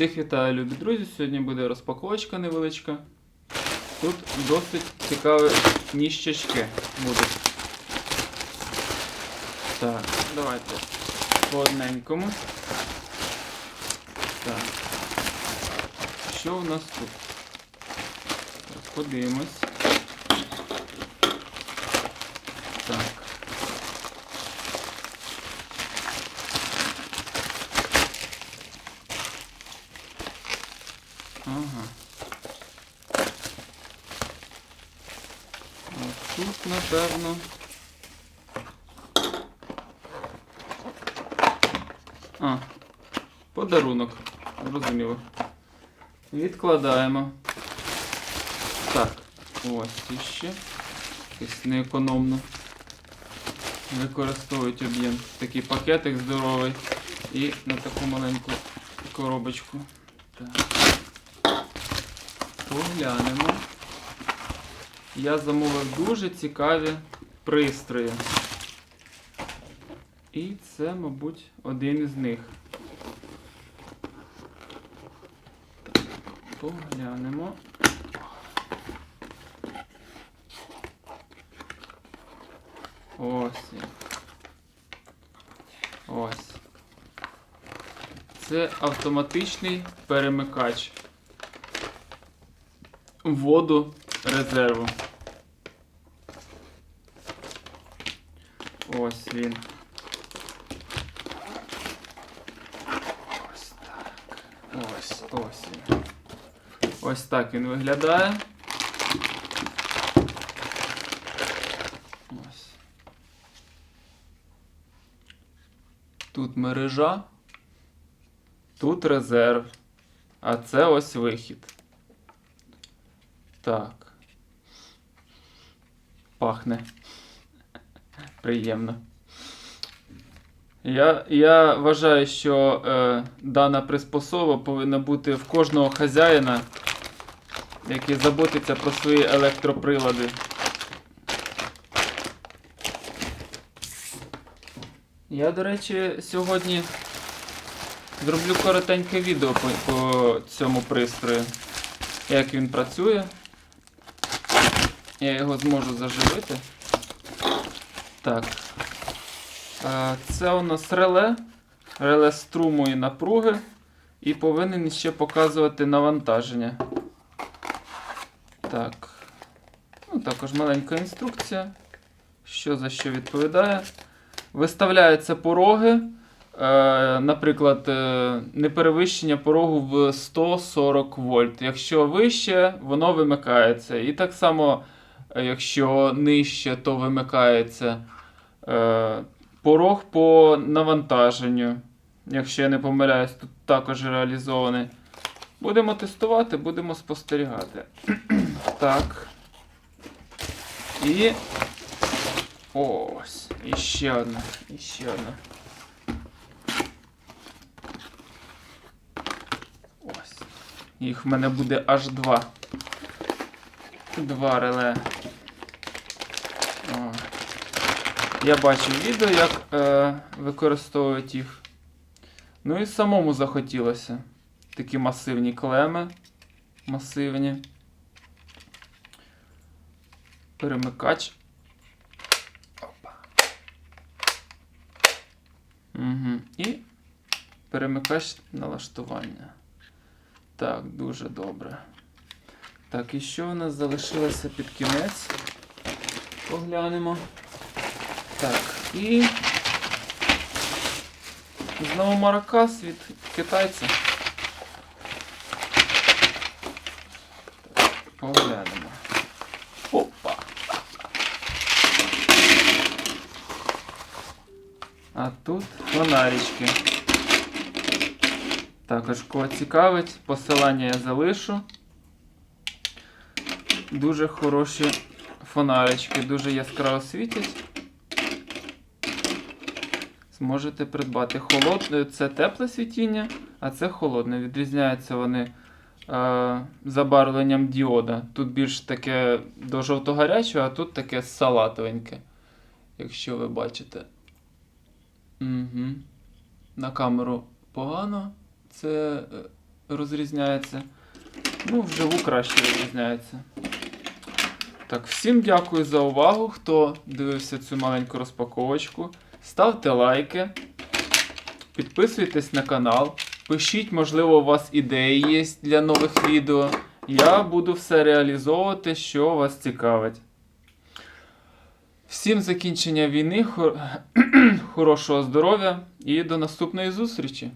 Всіх вітаю, любі друзі. Сьогодні буде розпаковочка невеличка. Тут досить цікаві ніщечки будуть. Так, давайте по одненькому. Так. Що у нас тут? Так, подивимось. Так. Ага. От тут, напевно. А, подарунок. Зрозуміло. Відкладаємо. Так, ось іще. Якось неекономно. Використовують об'єм. Такий пакетик здоровий. І на таку маленьку коробочку. Так. Поглянемо. Я замовив дуже цікаві пристрої. І це, мабуть, один із них. Поглянемо. Ось. Ось. Це автоматичний перемикач воду резерву. Ось він. Ось так. Ось, ось він. Ось так він виглядає. Ось. Тут мережа, тут резерв, а це ось вихід. Так. Пахне. Приємно. Я, я вважаю, що е, дана приспособа повинна бути в кожного хазяїна, який заботиться про свої електроприлади. Я, до речі, сьогодні зроблю коротеньке відео по, по цьому пристрою як він працює. Я його зможу заживити. Так. Це у нас реле. Реле струму і напруги. І повинен ще показувати навантаження. Так. Ну, також маленька інструкція. Що за що відповідає. Виставляються пороги. Е, Наприклад, е, неперевищення порогу в 140 вольт. Якщо вище, воно вимикається. І так само, якщо нижче, то вимикається е, порог по навантаженню. Якщо я не помиляюсь, тут також реалізований. Будемо тестувати, будемо спостерігати. так. І. Ось. І ще одна. І ще одна. Ось. Їх в мене буде аж два. Два реле. О. Я бачив відео, як е, використовують їх. Ну і самому захотілося. Такі масивні клеми. Масивні. Перемикач. Опа. Угу. І перемикач налаштування. Так, дуже добре. Так, і що у нас залишилося під кінець? Поглянемо. Так, і знову маракас від китайця. Поглянемо. Опа! А тут фонарички. Також кого цікавить, посилання я залишу. Дуже хороші фонарички, дуже яскраво світять. Зможете придбати. Холод... Це тепле світіння, а це холодне. Відрізняються вони е... забарвленням діода. Тут більш таке до жовто-гарячого, а тут таке салатовеньке, якщо ви бачите. Угу. На камеру погано. Це е, розрізняється. Ну, вживу краще розрізняється. Так, всім дякую за увагу, хто дивився цю маленьку розпаковочку. Ставте лайки, підписуйтесь на канал, пишіть, можливо, у вас ідеї є для нових відео. Я буду все реалізовувати, що вас цікавить. Всім закінчення війни, хор- хорошого здоров'я і до наступної зустрічі!